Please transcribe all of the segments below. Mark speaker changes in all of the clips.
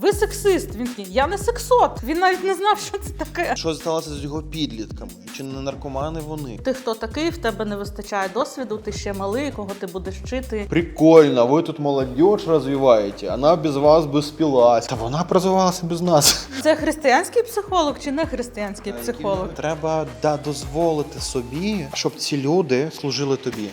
Speaker 1: Ви сексист. Він такий, я не сексот. Він навіть не знав, що це таке.
Speaker 2: Що сталося з його підлітками? Чи не наркомани вони?
Speaker 1: Ти хто такий? В тебе не вистачає досвіду, ти ще малий, кого ти будеш вчити.
Speaker 2: Прикольно, ви тут молодь розвиваєте, вона без вас би спілась. Та вона б розвивалася без нас.
Speaker 1: Це християнський психолог чи не християнський психолог?
Speaker 2: Треба да, дозволити собі, щоб ці люди служили тобі.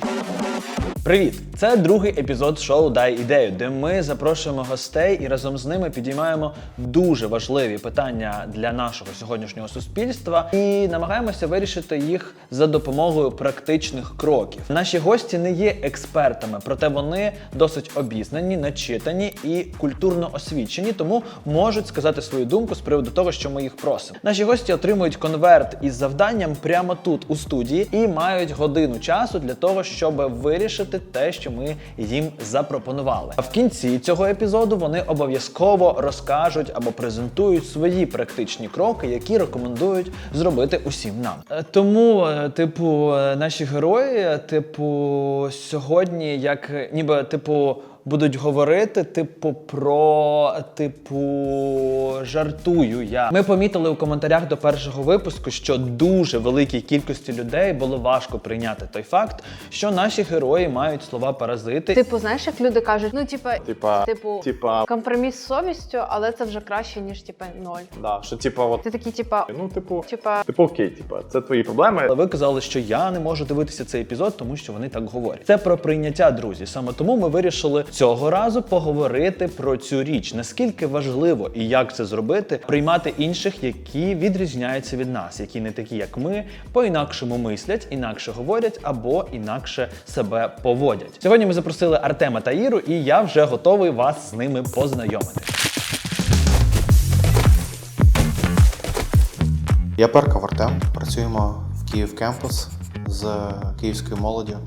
Speaker 3: Привіт! Це другий епізод шоу Дай ідею, де ми запрошуємо гостей і разом з ними підіймаємо дуже важливі питання для нашого сьогоднішнього суспільства і намагаємося вирішити їх за допомогою практичних кроків. Наші гості не є експертами, проте вони досить обізнані, начитані і культурно освічені, тому можуть сказати свою думку з приводу того, що ми їх просимо. Наші гості отримують конверт із завданням прямо тут у студії і мають годину часу для того, щоб вирішити те, що ми їм запропонували. А в кінці цього епізоду вони обов'язково розкажуть або презентують свої практичні кроки, які рекомендують зробити усім нам. Е, Тому, е, типу, е, наші герої, типу, сьогодні, як ніби типу. Будуть говорити, типу, про типу жартую я. Ми помітили у коментарях до першого випуску, що дуже великій кількості людей було важко прийняти той факт, що наші герої мають слова паразити.
Speaker 4: Типу, знаєш, як люди кажуть, ну типа,
Speaker 5: Типа,
Speaker 4: типу,
Speaker 5: типа,
Speaker 4: компроміс з совістю, але це вже краще, ніж типа ноль.
Speaker 5: да, що типа, от,
Speaker 4: Ти такий, типа,
Speaker 5: ну, типу,
Speaker 4: типа,
Speaker 5: типу, окей, типа, це твої проблеми.
Speaker 3: Але ви казали, що я не можу дивитися цей епізод, тому що вони так говорять. Це про прийняття, друзі. Саме тому ми вирішили цього разу поговорити про цю річ. Наскільки важливо і як це зробити, приймати інших, які відрізняються від нас, які не такі, як ми, по-інакшому мислять, інакше говорять або інакше себе поводять. Сьогодні ми запросили Артема та Іру, і я вже готовий вас з ними познайомити.
Speaker 2: Я Перков Артем. Працюємо в Київ Кемпус з київською молоддю.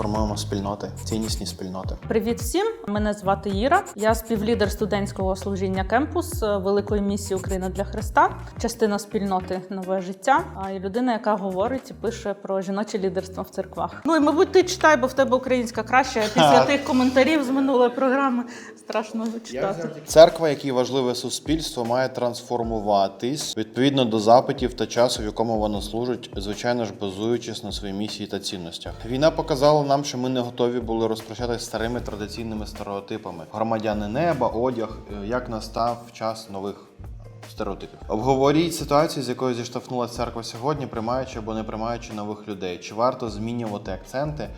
Speaker 2: Формуємо спільноти, ціннісні спільноти.
Speaker 1: Привіт всім! Мене звати Іра. Я співлідер студентського служіння Кемпус е, Великої місії Україна для Христа, частина спільноти Нове життя. А і людина, яка говорить і пише про жіноче лідерство в церквах. Ну і мабуть, ти читай, бо в тебе українська краща. Після тих коментарів з минулої програми страшно читати.
Speaker 2: Церква, як важливе суспільство, має трансформуватись відповідно до запитів та часу, в якому воно служить, звичайно ж, базуючись на своїй місії та цінностях. Війна показала нам, що ми не готові були розпрощатися старими традиційними стереотипами: громадяни неба, одяг, е, як настав час нових. Стереотипів. Обговоріть ситуацію, з якою зіштовхнулася церква сьогодні, приймаючи або не приймаючи нових людей. Чи варто змінювати акценти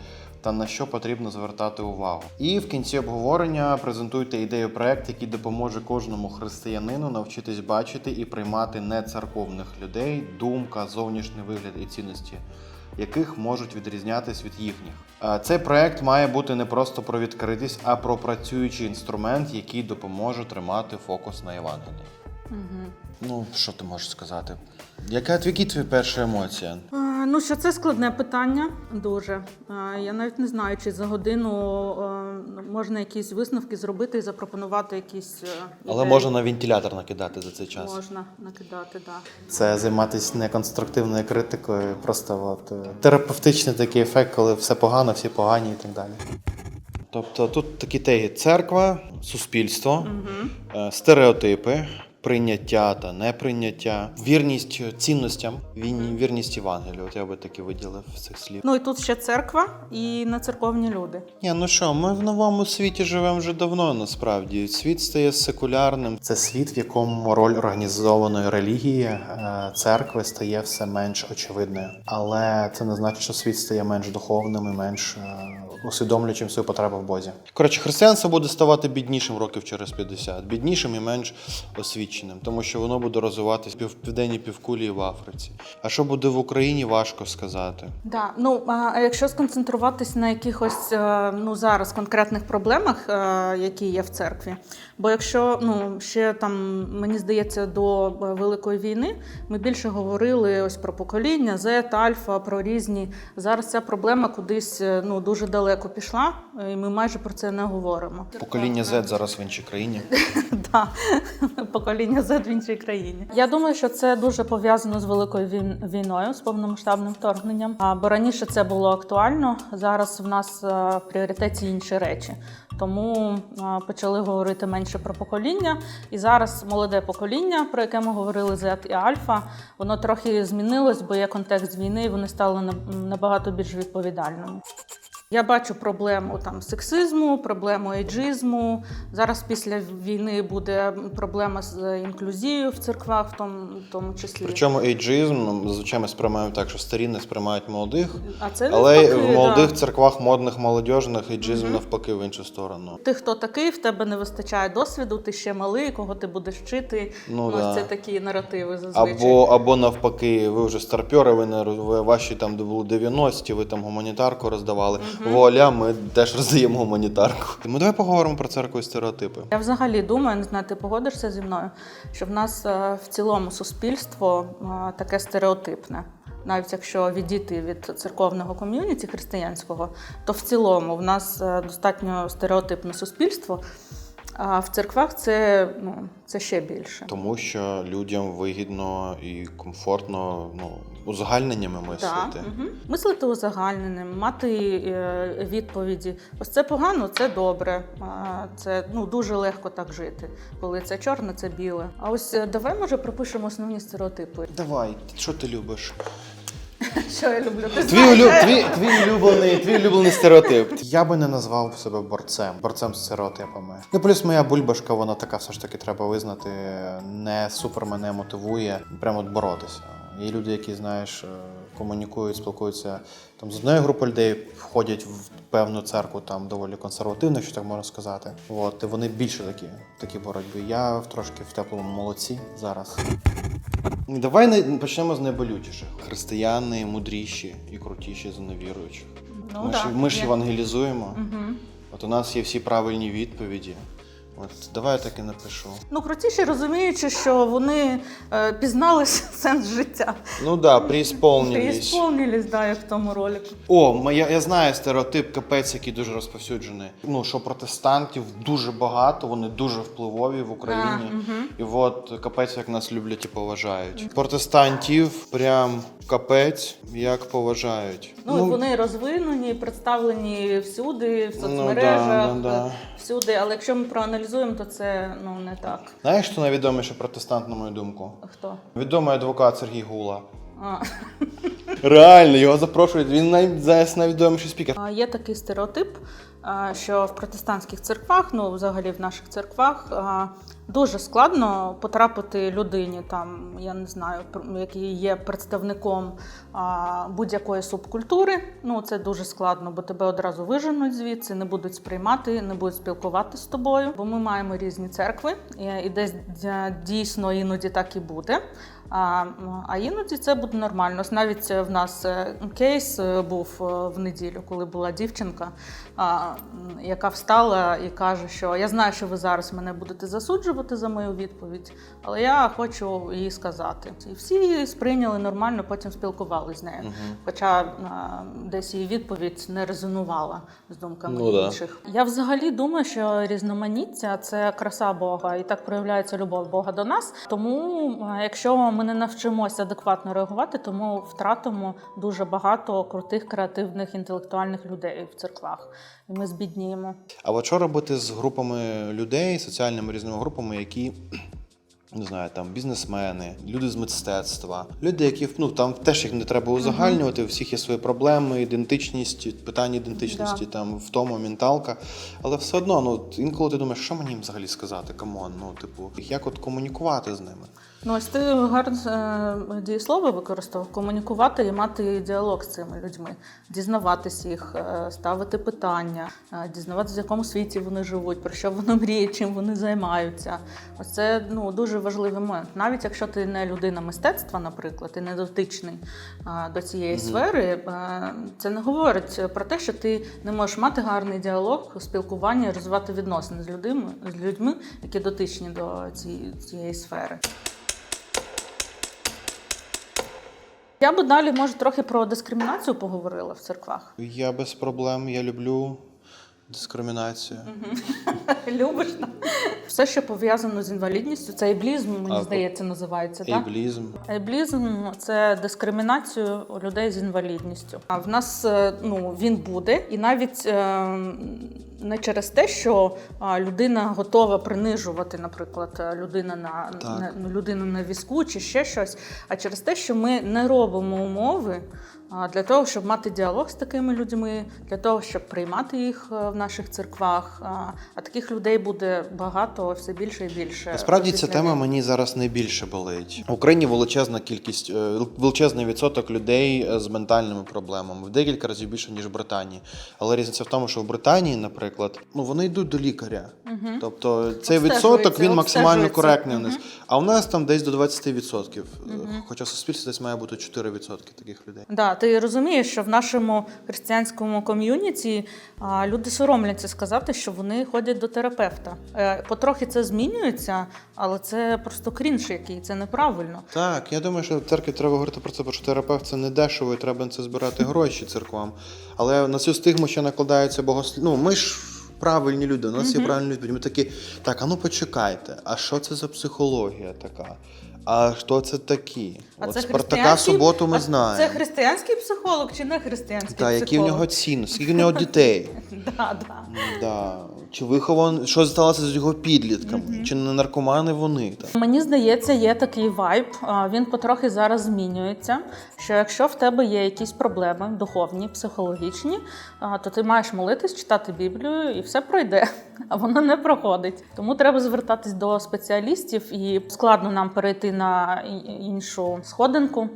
Speaker 2: та на що потрібно звертати увагу? І в кінці обговорення презентуйте ідею проект, який допоможе кожному християнину навчитись бачити і приймати нецерковних людей, думка, зовнішній вигляд і цінності. Яких можуть відрізнятись від їхніх. Цей проект має бути не просто про відкритість, а про працюючий інструмент, який допоможе тримати фокус на Євангелії. Ну, що ти можеш сказати? Яка які твої перші емоції?
Speaker 1: А, Ну, що це складне питання дуже. Я навіть не знаю, чи за годину можна якісь висновки зробити і запропонувати якісь. е,
Speaker 2: Але
Speaker 1: ідеї.
Speaker 2: можна на вентилятор накидати за цей час.
Speaker 1: Можна накидати, так.
Speaker 2: Це займатися не конструктивною критикою, просто от, е, терапевтичний такий ефект, коли все погано, всі погані і так далі. Тобто тут такі теги: церква, суспільство, е, стереотипи, прийняття та неприйняття, вірність цінностям, вірність Євангелію. От я би таки виділив цих слів.
Speaker 1: Ну і тут ще церква і нецерковні люди.
Speaker 2: Ні, ну що, ми в новому світі живемо вже давно. Насправді світ стає секулярним. Це світ, в якому роль організованої релігії е, церкви стає все менш очевидною. Але це не значить, що світ стає менш духовним і менш е, усвідомлюючим свою потребу в Бозі. Коротше, християнство буде ставати біднішим років через 50, біднішим і менш освіченим, тому що воно буде розвиватися в південній півкулі і в Африці. А що буде в Україні, важко сказати.
Speaker 1: Да. Ну, а якщо сконцентруватись на якихось е, ну, зараз конкретних проблемах, е, які є в церкві, бо якщо ну, ще там, мені здається, до е, Великої війни ми більше говорили ось про покоління, Z, Альфа, про різні. Зараз ця проблема кудись е, ну, дуже далеко пішла, е, і ми майже про це не говоримо.
Speaker 2: Покоління Z зараз в іншій країні.
Speaker 1: Да. покоління Z в іншій країні. Я думаю, що це дуже пов'язано з великою війною, з повномасштабним вторгненням. А, Бо раніше це було актуально. Зараз в нас в пріоритеті інші речі. Тому почали говорити менше про покоління. І зараз молоде покоління, про яке ми говорили Z і Альфа, воно трохи змінилось, бо є контекст війни, і вони стали на- набагато більш відповідальними. Я бачу проблему там сексизму, проблему ейджизму. Зараз після війни буде проблема з інклюзією в церквах, в тому, в тому числі.
Speaker 2: Причому ейджизм зазвичай ми сприймаємо так, що старі не сприймають молодих,
Speaker 1: а це
Speaker 2: але
Speaker 1: навпаки,
Speaker 2: в молодих
Speaker 1: да.
Speaker 2: церквах модних молодіжних ейджизм
Speaker 1: Мгм.
Speaker 2: навпаки в іншу сторону.
Speaker 1: Ти хто такий, в тебе не вистачає досвіду, ти ще малий, кого ти будеш вчити.
Speaker 2: Ну,
Speaker 1: Ось
Speaker 2: да.
Speaker 1: це такі наративи зазвичай.
Speaker 2: Або, або навпаки, ви вже старпьори, ви не ви ваші там де були 90-ті, ви там гуманітарку роздавали. Вуаля, ми теж роздаємо гуманітарку. Ми давай поговоримо про церкву і стереотипи.
Speaker 1: Я взагалі думаю, не знаю, ти погодишся зі мною, що в нас е, в цілому суспільство е, таке стереотипне. Навіть якщо відійти від церковного ком'юніті християнського, то в цілому в нас е, достатньо стереотипне суспільство. А в церквах це, ну, це ще більше.
Speaker 2: Тому що людям вигідно і комфортно ну, узагальненнями мислити.
Speaker 1: Так, угу. Мислити узагальненим, мати е, відповіді. Ось це погано, це добре. А, це ну, дуже легко так жити. Коли це чорне, це біле. А ось е, давай, може, пропишемо основні стереотипи.
Speaker 2: Давай, що ти любиш?
Speaker 1: Що я люблю? Ти
Speaker 2: Твій,
Speaker 1: знаєш,
Speaker 2: улю... твій, твій, улюблений, твій улюблений стереотип. Я би не назвав себе борцем, борцем з стереотипами. Ну, плюс моя бульбашка, вона така все ж таки треба визнати, не супер мене мотивує прямо от боротися. Є люди, які, знаєш, е, комунікують, спілкуються там з одної групи людей, входять в певну церкву, там доволі консервативно, що так можна сказати. От, і вони більше такі, такі боротьби. Я в- трошки в теплому молодці зараз. Давай не- почнемо з найболючіших. Християни мудріші і крутіші за невіруючих.
Speaker 1: Ну,
Speaker 2: ми, ж,
Speaker 1: так,
Speaker 2: ми ж євангелізуємо.
Speaker 1: Угу.
Speaker 2: От у нас є всі правильні відповіді. От давай я так і напишу.
Speaker 1: Ну, крутіші, розуміючи, що вони е, пізнали сенс життя.
Speaker 2: Ну да, преісполнились.
Speaker 1: Приісповнились, да, як в тому ролику.
Speaker 2: О, я, я знаю стереотип капець, який дуже розповсюджений. Ну, що протестантів дуже багато, вони дуже впливові в Україні.
Speaker 1: А, мгм.
Speaker 2: І от капець, як нас люблять і поважають. Протестантів прям капець, як поважають.
Speaker 1: Ну, і вони розвинені, представлені всюди, в соцмережах,
Speaker 2: Ну, да, да, да.
Speaker 1: всюди. Але якщо ми проаналізуємо, то це ну не так.
Speaker 2: Знаєш, хто найвідоміший протестант, на мою думку?
Speaker 1: Хто?
Speaker 2: Відомий адвокат Сергій Гула.
Speaker 1: А.
Speaker 2: Реально, його запрошують. Він най... зараз найвідоміший спікер.
Speaker 1: А, Є такий стереотип, що в протестантських церквах, ну взагалі в наших церквах, дуже складно потрапити людині, там я не знаю, який є представником будь-якої субкультури. Ну це дуже складно, бо тебе одразу виженуть звідси, не будуть сприймати, не будуть спілкуватися з тобою. Бо ми маємо різні церкви, і, десь дійсно іноді так і буде. А, а іноді це буде нормально. Навіть в нас е, кейс е, був е, в неділю, коли була дівчинка, яка встала і каже, що я знаю, що ви зараз мене будете засуджувати за мою відповідь, але я хочу їй сказати. І всі її сприйняли нормально, потім спілкувалися з нею. Хоча а, десь її відповідь не резонувала з думками
Speaker 2: Ну да.
Speaker 1: інших. Я взагалі думаю, що різноманіття це краса Бога, і так проявляється любов Бога до нас. Тому, якщо ми не навчимося адекватно реагувати, то ми втратимо дуже багато крутих креативних інтелектуальних людей в церквах, і ми збідніємо.
Speaker 2: А от що робити з групами людей, соціальними різними групами, які. Не знаю, там бізнесмени, люди з мистецтва, люди, які ну там теж їх не треба узагальнювати. У всіх є свої проблеми, ідентичність, питання ідентичності,
Speaker 1: Да.
Speaker 2: там втома, менталка. Але все одно, ну інколи ти думаєш, що мені їм взагалі сказати? Камон, ну типу, як от комунікувати з ними?
Speaker 1: Ну, ось ти гарне дієслово використав комунікувати і мати діалог з цими людьми, дізнаватись їх, е, ставити питання, е, дізнаватися, в якому світі вони живуть, про що вони мріють, чим вони займаються. Ось це ну дуже важливий момент. Навіть якщо ти не людина мистецтва, наприклад, і не дотичний е, до цієї сфери, е, це не говорить про те, що ти не можеш мати гарний діалог, спілкування, розвивати відносини з людьми, з людьми, які дотичні до цієї сфери. Я би далі, може, трохи про дискримінацію поговорила в церквах.
Speaker 2: Я без проблем, я люблю дискримінацію.
Speaker 1: Любиш? Все, що пов'язано з інвалідністю, це ейблізм, мені
Speaker 2: А,
Speaker 1: здається, називається. Так?
Speaker 2: Ейблізм.
Speaker 1: Ейблізм це дискримінацію людей з інвалідністю. А в нас е, ну він буде, і навіть е, не через те, що а, людина готова принижувати, наприклад, е, людина на,
Speaker 2: Так.
Speaker 1: на ну, людину на візку чи ще щось, а через те, що ми не робимо умови для того, щоб мати діалог з такими людьми, для того, щоб приймати їх е, в наших церквах. А, таких людей буде багато, все більше і більше.
Speaker 2: Насправді ця тема мені зараз найбільше болить. В Україні величезна кількість, е, величезний відсоток людей е, з ментальними проблемами, в декілька разів більше ніж в Британії. Але різниця в тому, що в Британії, наприклад, ну вони йдуть до лікаря. Тобто цей відсоток він максимально коректний у нас. А у нас там десь до 20%. Е, Хоча в суспільстві десь має бути 4% таких людей.
Speaker 1: Да, ти розумієш, що в нашому християнському ком'юніті люди соромляться сказати, що вони ходять до терапевта. Е, потрохи це змінюється, але це просто крінж який, це неправильно.
Speaker 2: Так, я думаю, що в церкві треба говорити про це, бо що терапевт це не дешево, і треба на це збирати гроші церквам. Але на цю стигму ще накладаються богослів. Ну, ми ж правильні люди, у нас є правильні люди. Ми такі, так, а ну почекайте, а що це за психологія така? А хто це такі?
Speaker 1: А
Speaker 2: От
Speaker 1: це
Speaker 2: Спартака
Speaker 1: християнський-
Speaker 2: суботу ми
Speaker 1: а
Speaker 2: знаємо.
Speaker 1: Це християнський психолог чи не християнський
Speaker 2: Та, які в нього ціни, скільки в нього дітей.
Speaker 1: Да, да.
Speaker 2: Да. Чи вихован, що сталося з його підлітками? Чи не наркомани вони? Там?
Speaker 1: Мені здається, є такий вайб. Він потрохи зараз змінюється. Що якщо в тебе є якісь проблеми духовні, психологічні, то ти маєш молитись, читати Біблію, і все пройде. А воно не проходить. Тому треба звертатись до спеціалістів, і складно нам перейти на іншу сходинку.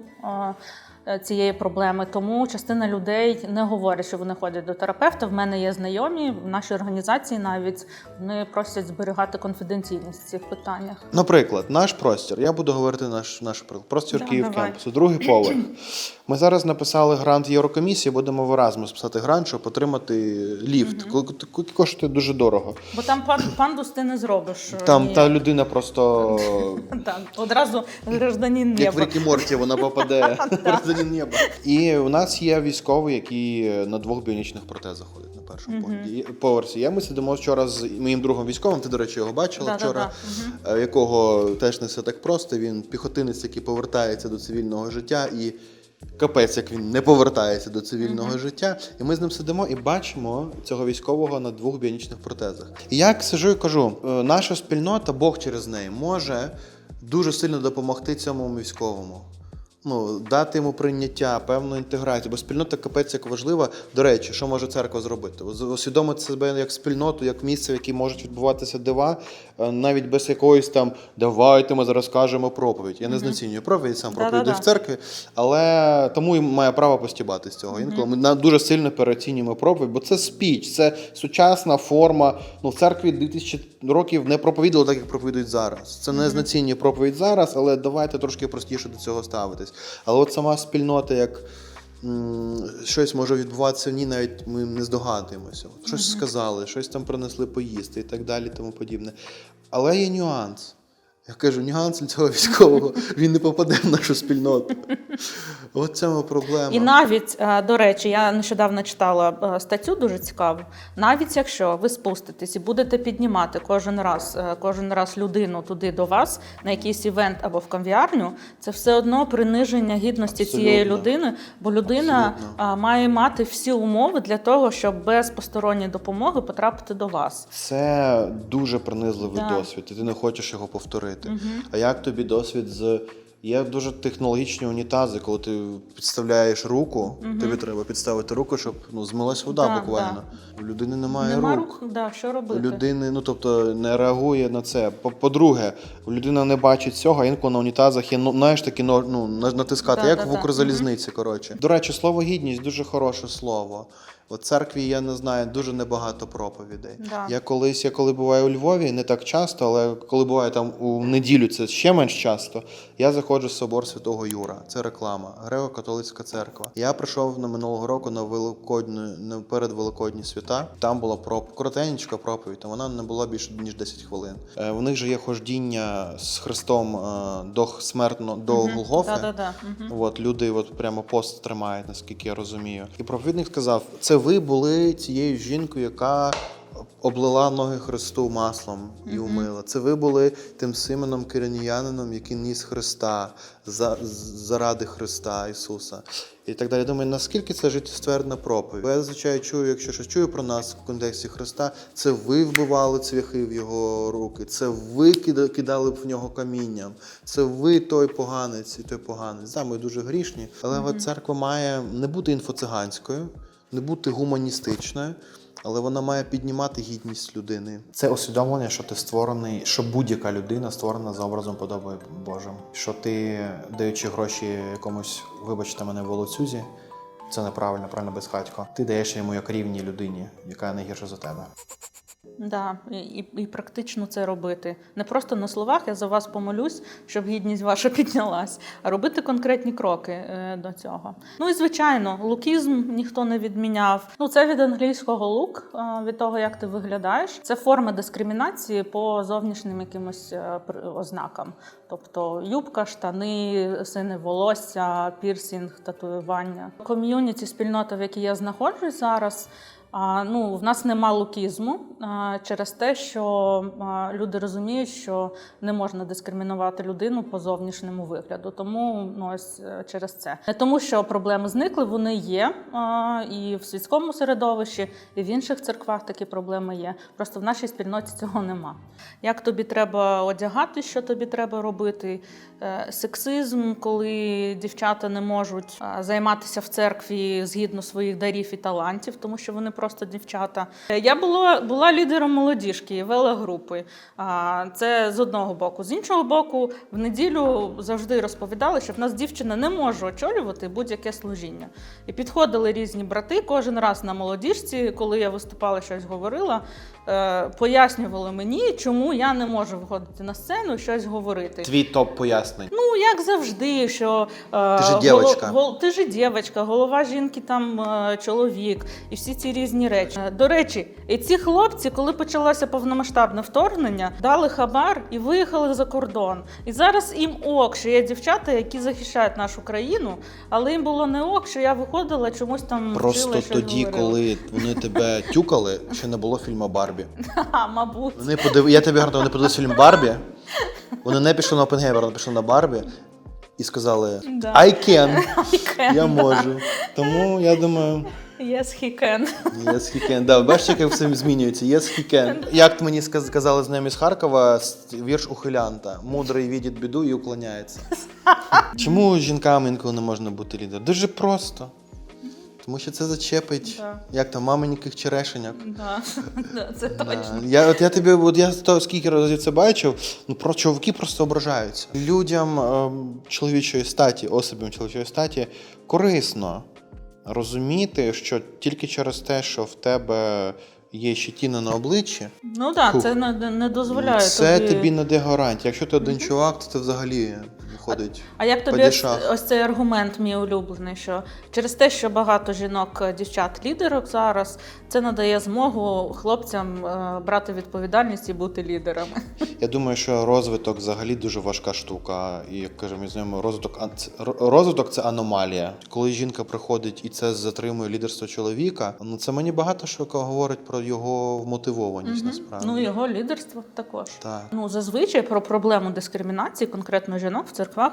Speaker 1: Е, Цієї проблеми, тому частина людей не говорять, що вони ходять до терапевта. В мене є знайомі в нашій організації навіть вони просять зберігати конфіденційність в цих питаннях.
Speaker 2: Наприклад, наш простір. Я буду говорити наш, наш. Простір
Speaker 1: Да,
Speaker 2: Київ кемпусу, другий поверх. Ми зараз написали грант Єврокомісії, будемо в Еразмус писати грант, щоб отримати ліфт, який коштує дуже дорого.
Speaker 1: Бо там пан, пандус ти не зробиш. е,
Speaker 2: Там
Speaker 1: ніяк.
Speaker 2: та людина просто
Speaker 1: Так, одразу гражданин
Speaker 2: як в
Speaker 1: неба.
Speaker 2: Рікі Морті, вона попаде гражданин неба. І у нас є військові, які на двох біонічних протезах ходять на першому поверсі. поверсі. Я ми сидимо вчора з моїм другом військовим. Ти, до речі, його бачила вчора, е, якого теж не все так просто. Він піхотинець, який повертається до цивільного життя і. Капець, як він не повертається до цивільного життя, і ми з ним сидимо і бачимо цього військового на двох біонічних протезах. І я сижу і кажу: е, наша спільнота, Бог через неї, може дуже сильно допомогти цьому військовому. Ну, дати йому прийняття, певну інтеграцію, бо спільнота капець як важлива. До речі, що може церква зробити? Усвідомити себе як спільноту, як місце, в якій можуть відбуватися дива, е, навіть без якоїсь там давайте ми зараз кажемо проповідь. Я не знецінюю проповідь, сам проповідую
Speaker 1: Да-да-да.
Speaker 2: в церкві, але тому і має право постібати з цього. Інколи ми дуже сильно переоцінюємо проповідь, бо це спіч, це сучасна форма. Ну, в церкві 2000 років не проповідували так, як проповідують зараз. Це не знецінює проповідь зараз, але давайте трошки простіше до цього ставитись. Але от сама спільнота, як м, щось може відбуватися в ній, навіть ми не здогадуємося. От Щось сказали, щось там принесли поїсти і так далі, тому подібне. Але є нюанс. Я кажу, нюанс цього військового він не попаде в нашу спільноту. От цьому проблема.
Speaker 1: І навіть, е, до речі, я нещодавно читала е, статтю дуже цікаву. Навіть якщо ви спуститесь і будете піднімати кожен раз, е, кожен раз людину туди до вас на якийсь івент або в кав'ярню, це все одно приниження гідності
Speaker 2: Абсолютно.
Speaker 1: цієї людини, бо людина
Speaker 2: Абсолютно.
Speaker 1: має мати всі умови для того, щоб без посторонньої допомоги потрапити до вас.
Speaker 2: Це дуже принизливий
Speaker 1: Да.
Speaker 2: досвід, і ти не хочеш його повторити. А як тобі досвід з. Є дуже технологічні унітази, коли ти підставляєш руку, тобі треба підставити руку, щоб ну, змилась вода
Speaker 1: Да,
Speaker 2: буквально. У людини немає
Speaker 1: Нема
Speaker 2: рук.
Speaker 1: рук, да, що
Speaker 2: У
Speaker 1: робити?
Speaker 2: людини, ну тобто не реагує на це. По- По-друге, людина не бачить цього, інколи на унітазах є ну, знаєш такі ну, на- натискати,
Speaker 1: Да,
Speaker 2: як
Speaker 1: да,
Speaker 2: в
Speaker 1: да.
Speaker 2: Укрзалізниці. Коротше. До речі, слово гідність дуже хороше слово. В церкві я не знаю дуже небагато проповідей.
Speaker 1: Да.
Speaker 2: Я колись, я коли буваю у Львові, не так часто, але коли буваю там у неділю, це ще менш часто. Я заходжу в собор Святого Юра. Це реклама, греко-католицька церква. Я прийшов на минулого року на великодню, на перед Великодні свята. Там була проп... коротенька проповідь, та вона не була більше ніж 10 хвилин. Е, У них же є хождіння з Христом е, до смертно до Голгофи.
Speaker 1: Да-да-да. Мгм.
Speaker 2: От люди от прямо пост тримають, наскільки я розумію. І проповідник сказав: це ви були цією жінкою, яка облила ноги Христу маслом і умила. Це ви були тим Симоном Кириніянином, який ніс Христа за, заради Христа Ісуса. І так далі. Думаю, наскільки це життєствердна проповідь? Бо я зазвичай чую, якщо щось чую про нас в контексті Христа, це ви вбивали цвяхи в його руки, це ви кида- кидали б в нього камінням, це ви той поганець і той поганець. Да, ми дуже грішні, але от церква має не бути інфоциганською, не бути гуманістичною. Але вона має піднімати гідність людини. Це усвідомлення, що ти створений, що будь-яка людина створена за образом подобою Божим. Що ти, даючи гроші якомусь, вибачте мене, волоцюзі, це неправильно, правильно безхатько. Ти даєш йому як рівній людині, яка не гірша за тебе.
Speaker 1: Да, і, і, практично це робити. Не просто на словах я за вас помолюсь, щоб гідність ваша піднялась, а робити конкретні кроки е, до цього. Ну і звичайно, лукізм ніхто не відміняв. Ну це від англійського лук, е, від того, як ти виглядаєш. Це форма дискримінації по зовнішнім якимось е, ознакам. Тобто юбка, штани, сине волосся, пірсінг, татуювання. Ком'юніті, спільнота, в якій я знаходжусь зараз. Ну, в нас нема лукізму через те, що люди розуміють, що не можна дискримінувати людину по зовнішньому вигляду. Тому ну, ось е, через це. Не тому, що проблеми зникли, вони є і в світському середовищі, і в інших церквах такі проблеми є. Просто в нашій спільноті цього нема. Як тобі треба одягати, що тобі треба робити? Е, Сексизм, коли дівчата не можуть займатися в церкві згідно своїх дарів і талантів, тому що вони просто дівчата. Я була, була лідером молодіжки, велогрупи. А, Це з одного боку. З іншого боку, в неділю завжди розповідали, що в нас дівчина не може очолювати будь-яке служіння. І підходили різні брати кожен раз на молодіжці, коли я виступала, щось говорила, пояснювали мені, чому я не можу виходити на сцену і щось говорити.
Speaker 2: Твій топ пояснень.
Speaker 1: Ну, як завжди, що е,
Speaker 2: Ти ж дівочка.
Speaker 1: гол- ти ж дівчинка, голова жінки там е, чоловік і всі ці різні речі. Е, До речі, і ці хлопці, коли почалося повномасштабне вторгнення, дали хабар і виїхали за кордон. І зараз їм ок, що є дівчата, які захищають нашу країну, але їм було не ок, що я виходила чомусь там
Speaker 2: Просто
Speaker 1: вчила,
Speaker 2: тоді,
Speaker 1: говорила.
Speaker 2: коли вони тебе тюкали, ще не було фільму Барбі.
Speaker 1: Ха, мабуть.
Speaker 2: Вони подив... Я тобі гарантую, вони подивилися фільм Барбі. Вони не пішли на Опенгеймер, вони пішли на Барбі і сказали
Speaker 1: Да.
Speaker 2: I can,
Speaker 1: I can,
Speaker 2: я можу. Тому я думаю,
Speaker 1: Yes, he can.
Speaker 2: yes, he can. Да, бачиш, як все змінюється. Yes, he can. Як мені сказ- сказали з ними з Харкова, с- вірш ухилянта. Мудрий видить біду і уклоняється. Чому жінкам інколи не можна бути лідером? Дуже просто. Тому що це зачепить,
Speaker 1: Да.
Speaker 2: як там, маминьких черешеньок.
Speaker 1: Да, да, це точно.
Speaker 2: Да. Я, от я тобі, от я то скільки разів це бачив, ну про чоловіки просто ображаються. Людям ем, чоловічої статі, особам чоловічої статі, корисно розуміти, що тільки через те, що в тебе є щетіна на обличчі,
Speaker 1: Ну так,
Speaker 2: Фух.
Speaker 1: це не, не дозволяє
Speaker 2: це
Speaker 1: тобі...
Speaker 2: тобі не дає гарантії. Якщо ти один чувак, то ти взагалі виходить.
Speaker 1: А як тобі ось, ось цей аргумент, мій улюблений, що через те, що багато жінок, е, дівчат, лідерок зараз, це надає змогу хлопцям е, брати відповідальність і бути лідерами.
Speaker 2: Я думаю, що розвиток взагалі дуже важка штука. І як кажемо, ми знаємо, розвиток а- розвиток це аномалія. Коли жінка приходить і це затримує лідерство чоловіка, ну це мені багато що говорить про його вмотивованість насправді.
Speaker 1: Ну, його лідерство також.
Speaker 2: Так.
Speaker 1: Ну, зазвичай про проблему дискримінації конкретно жінок в церквах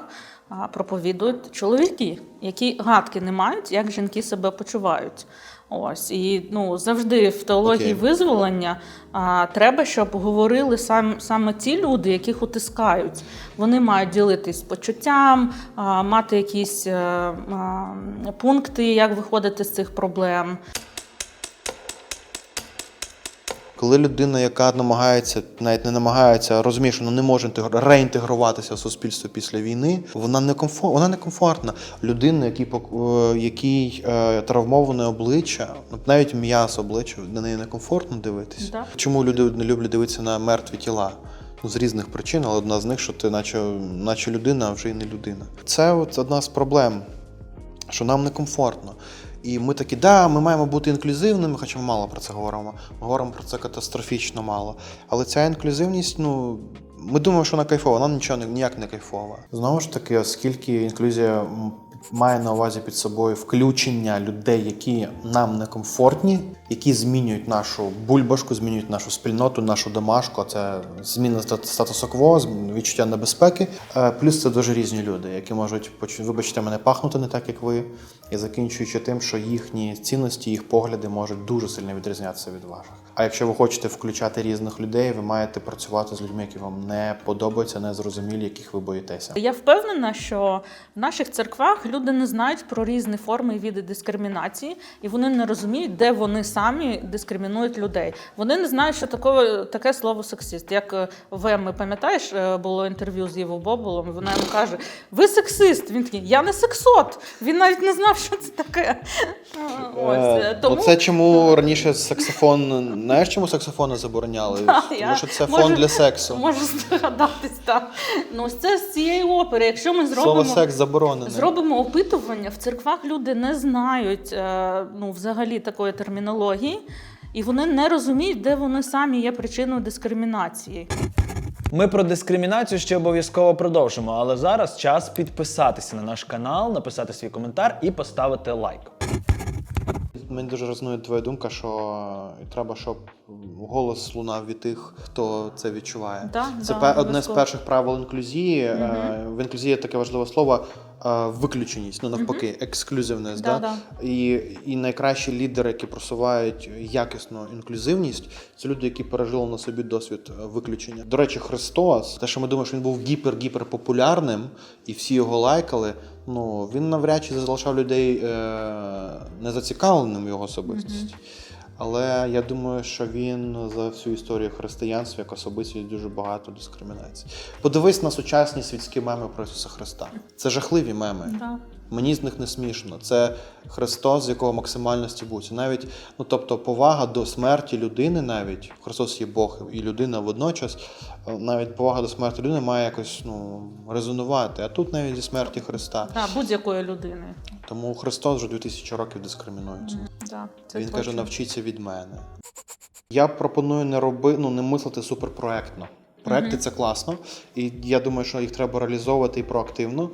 Speaker 1: проповідують чоловіки, які гадки не мають, як жінки себе почувають. Ось і ну завжди в теології
Speaker 2: Окей.
Speaker 1: визволення а, треба, щоб говорили сам, саме ті люди, яких утискають. Вони мають ділитись почуттям, а, мати якісь е, а, пункти, як виходити з цих проблем.
Speaker 2: Коли людина, яка намагається, навіть не намагається, розуміє, що вона не може реінтегруватися в суспільство після війни, вона не комфор... вона не комфортна. Людина, який, пок- е, який е, травмоване обличчя, навіть м'ясо обличчя, на неї некомфортно дивитися.
Speaker 1: Да.
Speaker 2: Чому люди не люблять дивитися на мертві тіла? Ну, з різних причин, але одна з них, що ти наче, наче людина, а вже й не людина. Це от одна з проблем, що нам некомфортно. І ми такі, да, ми маємо бути інклюзивними, хоча ми мало про це говоримо. Ми говоримо про це катастрофічно мало. Але ця інклюзивність, ну. Ми думаємо, що вона кайфова, вона нічого ніяк не кайфова. Знову ж таки, оскільки інклюзія має на увазі під собою включення людей, які нам некомфортні, які змінюють нашу бульбашку, змінюють нашу спільноту, нашу домашку. Це зміна стат- статусу-кво, відчуття небезпеки. Е, Плюс це дуже різні люди, які можуть вибачте мене пахнути не так, як ви, і закінчуючи тим, що їхні цінності, їх погляди можуть дуже сильно відрізнятися від ваших. А якщо ви хочете включати різних людей, ви маєте працювати з людьми, які вам не подобаються, не зрозумілі, яких ви боїтеся.
Speaker 1: Я впевнена, що в наших церквах люди не знають про різні форми і види дискримінації, і вони не розуміють, де вони самі дискримінують людей. Вони не знають, що таке, таке слово сексист. Як е, в пам'ятаєш, е, було інтерв'ю з Євою Боболом, вона йому каже: Ви сексист. Він такий, я не сексот. Він навіть не знав, що це таке. Ось е, тому.
Speaker 2: Оце чому раніше саксофон. Знаєш, чому саксофони забороняли?
Speaker 1: Да,
Speaker 2: Тому
Speaker 1: я
Speaker 2: що це
Speaker 1: можу-
Speaker 2: фон для сексу.
Speaker 1: Можу здогадатись, так. Ну, це з цієї опери. Якщо ми
Speaker 2: Слово
Speaker 1: зробимо.
Speaker 2: секс заборонене.
Speaker 1: Зробимо опитування. В церквах люди не знають е, ну, взагалі такої термінології, і вони не розуміють, де вони самі є причиною дискримінації.
Speaker 3: Ми про дискримінацію ще обов'язково продовжимо, але зараз час підписатися на наш канал, написати свій коментар і поставити лайк.
Speaker 2: Мені дуже резонує твоя думка, що треба, щоб голос лунав від тих, хто це відчуває.
Speaker 1: Да,
Speaker 2: це
Speaker 1: да,
Speaker 2: одне з перших правил інклюзії. Е, В інклюзії таке важливе слово е, виключеність, ну навпаки, ексклюзивність.
Speaker 1: Да,
Speaker 2: Да,
Speaker 1: да.
Speaker 2: І, і найкращі лідери, які просувають якісну інклюзивність, це люди, які пережили на собі досвід е, виключення. До речі, Христос, те, що ми думаємо, що він був гіпер-гіпер популярним, і всі його лайкали. Ну він навряд чи залишав людей е, незацікавленим його особистості. Але я думаю, що він за всю історію християнства як особистість дуже багато дискримінації. Подивись на сучасні світські меми про Ісуса Христа. Це жахливі меми.
Speaker 1: Да.
Speaker 2: Мені з них не смішно. Це Христос, з якого максимально стібуться. Навіть, ну тобто, повага до смерті людини, навіть Христос є Бог і людина водночас, навіть повага до смерті людини має якось ну, резонувати. А тут навіть зі смерті Христа.
Speaker 1: Да, будь-якої людини.
Speaker 2: Тому Христос вже 2000 років дискримінується.
Speaker 1: Да, це
Speaker 2: Він
Speaker 1: точно.
Speaker 2: каже, навчіться від мене. Я пропоную не роби, ну, не мислити суперпроектно. Проекти це класно, і я думаю, що їх треба реалізовувати і проактивно.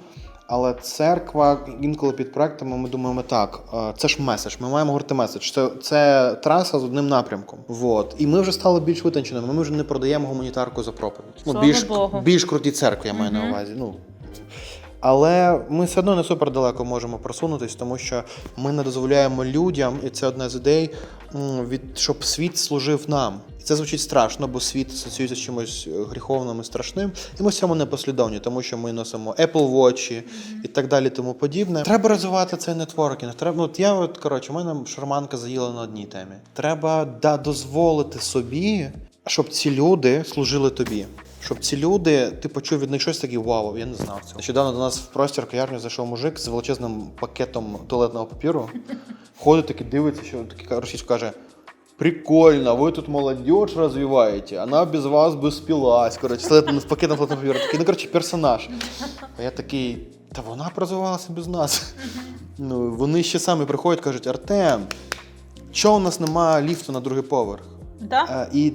Speaker 2: Але церква інколи під проектами ми думаємо так: це ж меседж. Ми маємо говорити меседж. Це, це траса з одним напрямком. Вот. І ми вже стали більш витонченими. Ми вже не продаємо гуманітарку за проповідь. Ну, більш,
Speaker 1: Богу.
Speaker 2: більш круті церкви, я маю на увазі. Ну, але ми все одно не супер далеко можемо просунутись, тому що ми не дозволяємо людям, і це одна з ідей, від щоб світ служив нам. І це звучить страшно, бо світ асоціюється з чимось е, гріховним і страшним. І ми в цьому не послідовні, тому що ми носимо Apple Watch і так далі, тому подібне. Треба розвивати цей нетворкінг. Треба, ну, от я от коротше, у мене шарманка заїла на одній темі. Треба да, дозволити собі, щоб ці люди служили тобі. Щоб ці люди, ти почув від них щось таке, вау, я не знав цього. Нещодавно до нас в простір каярню зайшов мужик з величезним пакетом туалетного папіру. Ходить такий, дивиться, що такий російською каже: Прикольно, ви тут молодежь розвиваєте, вона без вас би спілась. Коротше, це пакетом туалетного папіру. Такий, ну коротше, персонаж. А я такий, та вона б розвивалася без нас. Ну, вони ще самі приходять, кажуть, Артем, чого у нас немає ліфту на другий поверх?
Speaker 1: Да?
Speaker 2: І,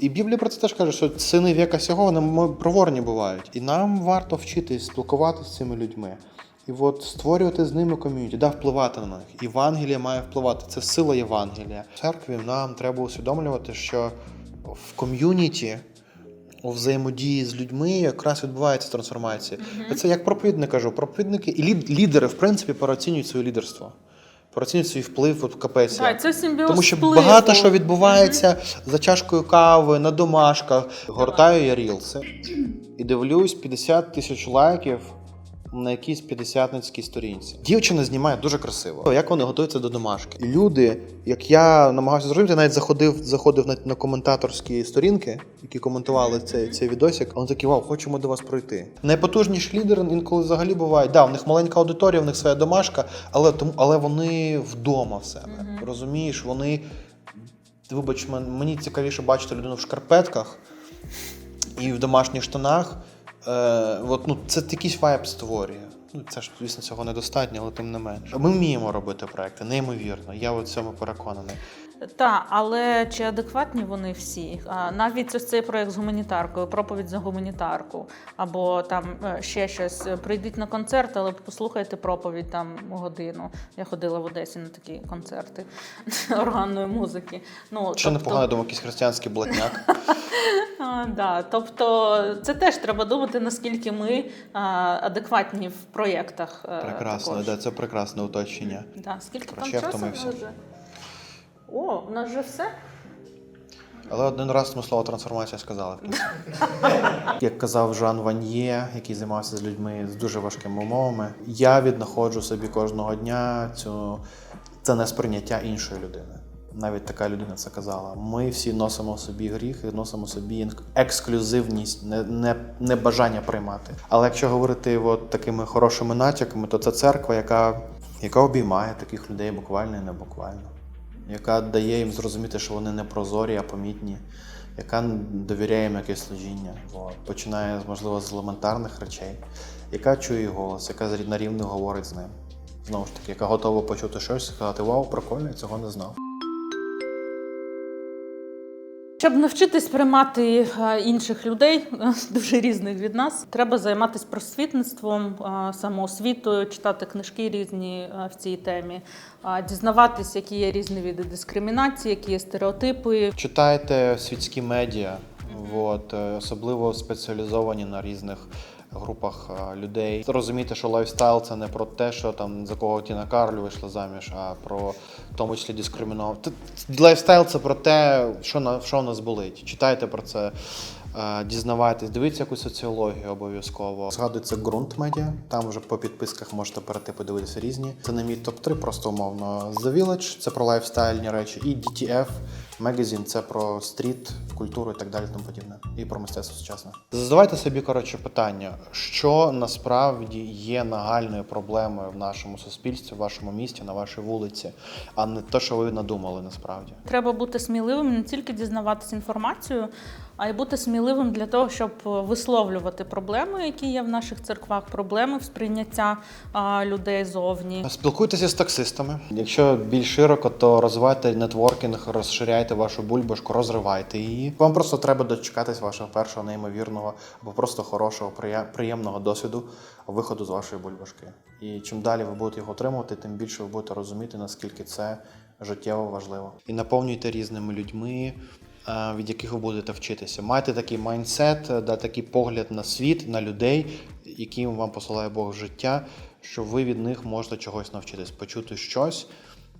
Speaker 2: і Біблія про це теж каже, що сини віка сього вони проворні бувають. І нам варто вчитись спілкуватися з цими людьми. І от створювати з ними ком'юніті, да, впливати на них. Євангелія має впливати. Це сила Євангелія. В церкві нам треба усвідомлювати, що в ком'юніті, у взаємодії з людьми якраз відбувається трансформація. І Це як проповідник кажу. Проповідники і лідери, в принципі, переоцінюють своє лідерство. Переоцінюють свій вплив от капець.
Speaker 1: Да, це симбіоз
Speaker 2: Тому що
Speaker 1: впливу.
Speaker 2: багато що відбувається за чашкою кави, на домашках. Гортаю я рілси і дивлюсь 50 тисяч лайків на якійсь 50-ницькій сторінці. Дівчина знімає дуже красиво. Як вони готуються до домашки. Люди, як я намагався зрозуміти, навіть заходив, заходив на, на коментаторські сторінки, які коментували цей, цей відосик. а Вони такі, вау, хочемо до вас пройти. Найпотужніші лідери інколи взагалі бувають. Да, в них маленька аудиторія, в них своя домашка, але тому, але вони вдома в себе. Розумієш, вони. Вибач, мен- мені цікавіше бачити людину в шкарпетках і в домашніх штанах. Е, от, ну, це якийсь вайб створює. Ну, це ж, звісно, цього недостатньо, але тим не менше. Ми вміємо робити проекти, неймовірно. Я в цьому переконаний.
Speaker 1: Так, але чи адекватні вони всі? Навіть ось цей проект з гуманітаркою, проповідь за гуманітарку, або там е, ще щось. Прийдіть на концерт, але послухайте проповідь там годину. Я ходила в Одесі на такі концерти органної музики. Ну,
Speaker 2: Що
Speaker 1: тобто-
Speaker 2: непогано, думаю, якийсь християнський блатняк.
Speaker 1: Да. Тобто це теж треба думати, наскільки ми а, адекватні в проєктах. е,
Speaker 2: Прекрасно, да, це прекрасне уточнення.
Speaker 1: Да. Скільки там часу вже? О, у нас вже все?
Speaker 2: Але один раз ми слово трансформація сказали. Як казав Жан Ваньє, який займався з людьми з дуже важкими умовами, я віднаходжу собі кожного дня цю це несприйняття іншої людини. Навіть така людина це казала. Ми всі носимо в собі гріх і носимо в собі ексклюзивність, не, не, не бажання приймати. Але якщо говорити от такими хорошими натяками, то це церква, яка, яка обіймає таких людей буквально і не буквально яка дає їм зрозуміти, що вони не прозорі, а помітні, яка довіряє їм якесь служіння. Починає, можливо, з елементарних речей, яка чує голос, яка на рівних говорить з ним. Знову ж таки, яка готова почути щось сказати: Вау, прикольно, я цього не знав.
Speaker 1: Щоб навчитись приймати е, інших людей, е, дуже різних від нас, треба займатися просвітництвом, е, самоосвітою, читати книжки різні в цій темі, дізнаватись, які є різні види дискримінації, які є стереотипи.
Speaker 2: Читайте світські медіа, от, особливо спеціалізовані на різних групах е, людей. Розуміти, що лайфстайл це не про те, що там за кого Тіна Карлю вийшла заміж, а про в тому числі дискриміновані. Лайфстайл це про те, що на що в нас болить. Читайте про це. Е, Дізнавайтесь, дивіться якусь соціологію обов'язково. Згадується ґрунт медіа. Там вже по підписках можете перейти подивитися різні. Це не мій топ-3, просто умовно. The Village – це про лайфстайльні речі, і DTF Magazine – це про стріт, культуру і так далі, тому подібне. І про мистецтво сучасне. Задавайте собі коротше питання, що насправді є нагальною проблемою в нашому суспільстві, в вашому місті, на вашій вулиці, а не те, що ви надумали насправді.
Speaker 1: Треба бути сміливим, не тільки дізнаватися інформацію, а й бути сміливим для того, щоб висловлювати проблеми, які є в наших церквах, проблеми в сприйняття людей зовні.
Speaker 2: Спілкуйтеся з таксистами. Якщо більш широко, то розвивайте нетворкінг, розширяйте вашу бульбашку, розривайте її. Вам просто треба дочекатись вашого першого неймовірного або просто хорошого, приємного досвіду виходу з вашої бульбашки. І чим далі ви будете його отримувати, тим більше ви будете розуміти, наскільки це життєво важливо. І наповнюйте різними людьми. Е, Від яких ви будете вчитися, майте такий майндсет, е, да, такий погляд на світ, на людей, яким вам посилає Бог в життя, що ви від них можете чогось навчитись, почути щось,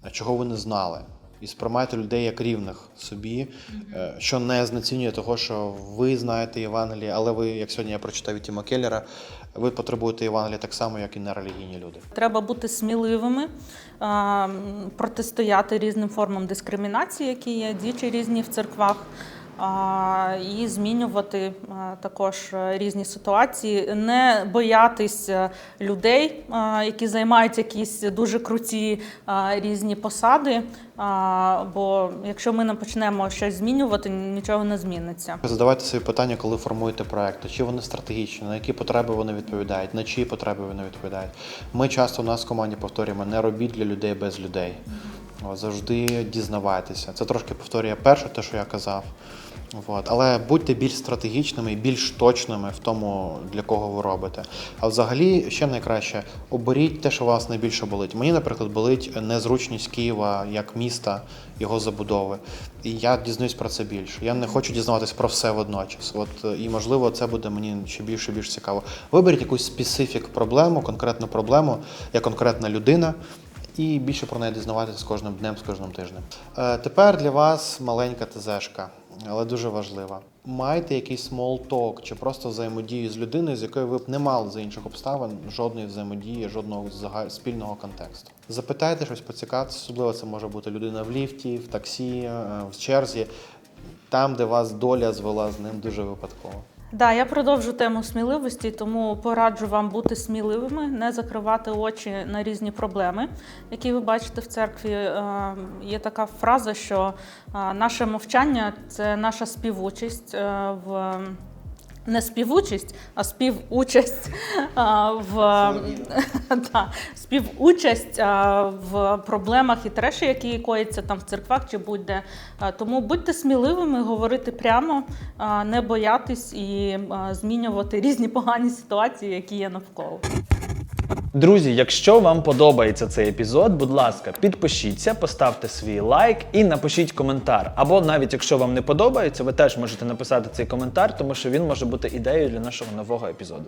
Speaker 2: е, чого ви не знали. І сприймайте людей як рівних собі, е, що не знецінює того, що ви знаєте Євангеліє, але ви, як сьогодні я прочитав від Тіма Келлера, ви потребуєте Євангелія так само, як і нерелігійні люди.
Speaker 1: Треба бути сміливими, протистояти різним формам дискримінації, які є дічі різні в церквах. І змінювати також е, різні ситуації, не боятися людей, які займають якісь дуже круті різні посади. Бо якщо ми не почнемо щось змінювати, нічого не зміниться.
Speaker 2: Задавайте собі питання, коли формуєте проекти, чи вони стратегічні, на які потреби вони відповідають, на чиї потреби вони відповідають. Ми часто у нас в команді повторюємо не робіть для людей без людей. Завжди дізнавайтеся. Це трошки повторює перше, те, що я казав. От. Але будьте більш стратегічними і більш точними в тому, для кого ви робите. А взагалі, ще найкраще, оберіть те, що вас найбільше болить. Мені, наприклад, болить незручність Києва як міста, його забудови. І я дізнаюсь про це більше. Я не хочу дізнаватись про все водночас. От і можливо, це буде мені ще більше і більш цікаво. Виберіть якусь специфік проблему, конкретну проблему, як конкретна людина. І більше про неї дізнаватися з кожним днем, з кожним тижнем. Е, тепер для вас маленька ТЗшка, але дуже важлива. Майте якийсь small talk чи просто взаємодію з людиною, з якою ви б не мали за інших обставин жодної взаємодії, жодного спільного контексту. Запитайте щось, поцікавитися, особливо це може бути людина в ліфті, в таксі, е, в черзі, там, де вас доля звела з ним дуже випадково.
Speaker 1: Да, я продовжу тему сміливості, тому пораджу вам бути сміливими, не закривати очі на різні проблеми, які ви бачите в церкві. Е, Є така фраза, що е, наше мовчання це наша співучість е, в не співучасть, а співучасть а, в та, співучасть а, в проблемах і треші, які коїться там в церквах чи будь-де. Тому будьте сміливими, говорити прямо, а, не боятись і а, змінювати різні погані ситуації, які є навколо.
Speaker 3: Друзі, якщо вам подобається цей епізод, будь ласка, підпишіться, поставте свій лайк і напишіть коментар. Або навіть якщо вам не подобається, ви теж можете написати цей коментар, тому що він може бути ідеєю для нашого нового епізоду.